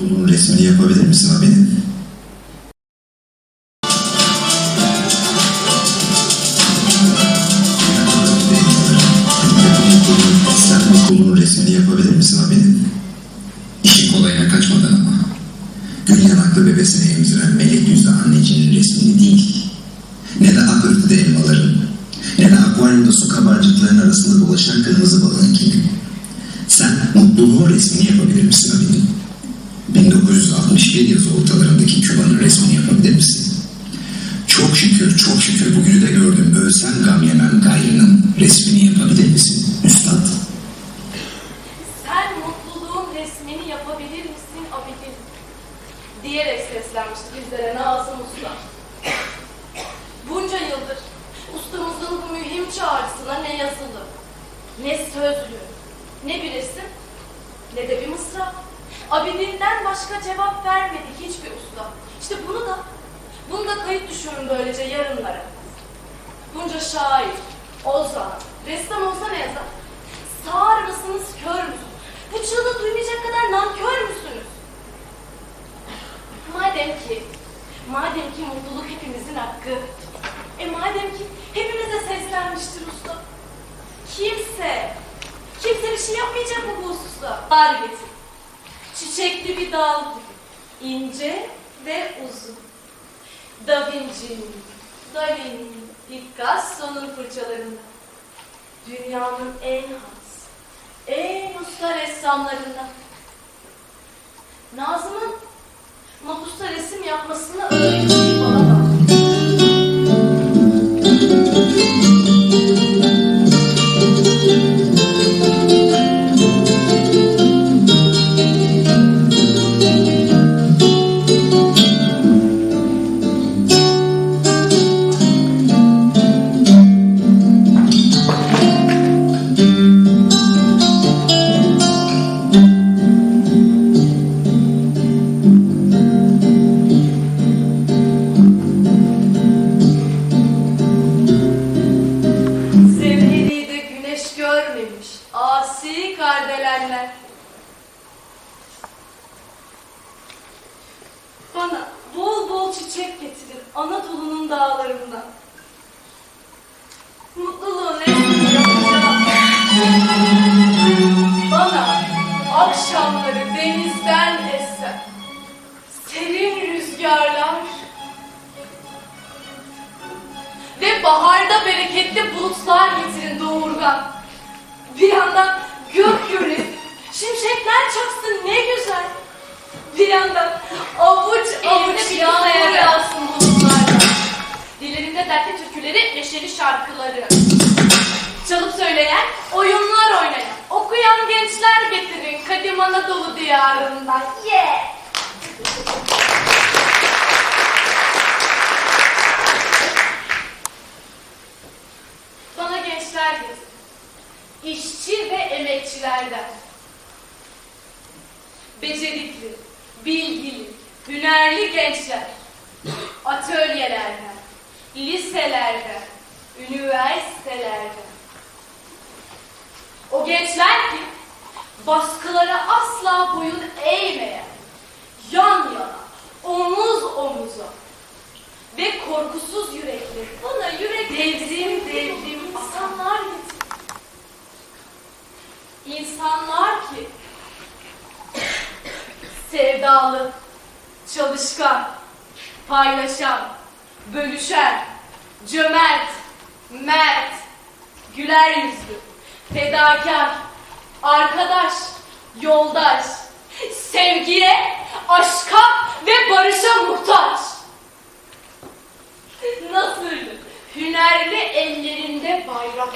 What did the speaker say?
Mutluluğun resmini yapabilir misin abinin? Mutluluğun resmini yapabilir misin abinin? İşin kolayına kaçmadan ama. Gül yanaklı bebesini emziren melek yüzlü annecinin resmini değil. Ne de ak örtüde elmaların, ne de akvaryumda su kabarcıklarının arasında dolaşan kırmızı balığınkini. Sen mutluluğun resmini yapabilir misin abinin? 1961 yazı ortalarındaki Küba'nın resmini yapabilir misin? Çok şükür, çok şükür bugünü de gördüm. Ölsem gam yemem gayrının resmini yapabilir misin? Üstad. Sen mutluluğun resmini yapabilir misin Abidin? Diyerek seslenmişti bizlere Nazım Usta. Bunca yıldır ustamızın bu mühim çağrısına ne yazılı, ne sözlü, ne bir resim, ne de bir mısra. Abidin'den başka cevap vermedi hiçbir usta. İşte bunu da, bunu da kayıt düşüyorum böylece yarınlara. Bunca şair, ozan, ressam olsa ne yazar? Sağır mısınız, kör müsünüz? Bu çığlığı duymayacak kadar nankör müsünüz? Madem ki, madem ki mutluluk hepimizin hakkı, e madem ki hepimize seslenmiştir usta. Kimse, kimse bir şey yapmayacak bu hususta? Dar getir. Çiçekli bir dal gibi, ince ve uzun. Da Vinci'nin, Dali'nin, Picasso'nun fırçalarında. Dünyanın en has, en usta ressamlarından. Nazım'ın mapusta resim yapmasına öğrettiği kardelenler. Bana bol bol çiçek getirin Anadolu'nun dağlarından. Mutluluğun resmini. Bana akşamları denizden esen serin rüzgarlar ve baharda bereketli bulutlar getirin doğurgan. Bir yandan gürlesin, şimşekler çaksın ne güzel. Bir yandan avuç avuç yağmur yağsın bulutlardan. Dillerinde dertli türküleri, neşeli şarkıları. Çalıp söyleyen, oyunlar oynayan, okuyan gençler getirin kadim Anadolu diyarından. Yeah! Bana gençler getir. İşçi ve emekçilerden. Becerikli, bilgili, hünerli gençler. Atölyelerden, liselerden, üniversitelerden. O gençler ki baskılara asla boyun eğmeyen, yan yana, omuz omuza ve korkusuz yürekli, bana yürek devrim devrim insanlar getir. İnsanlar ki sevdalı, çalışkan, paylaşan, bölüşen, cömert, mert, güler yüzlü, fedakar, arkadaş, yoldaş, sevgiye, aşka ve barışa muhtaç. Nasıl hünerli ellerinde bayrak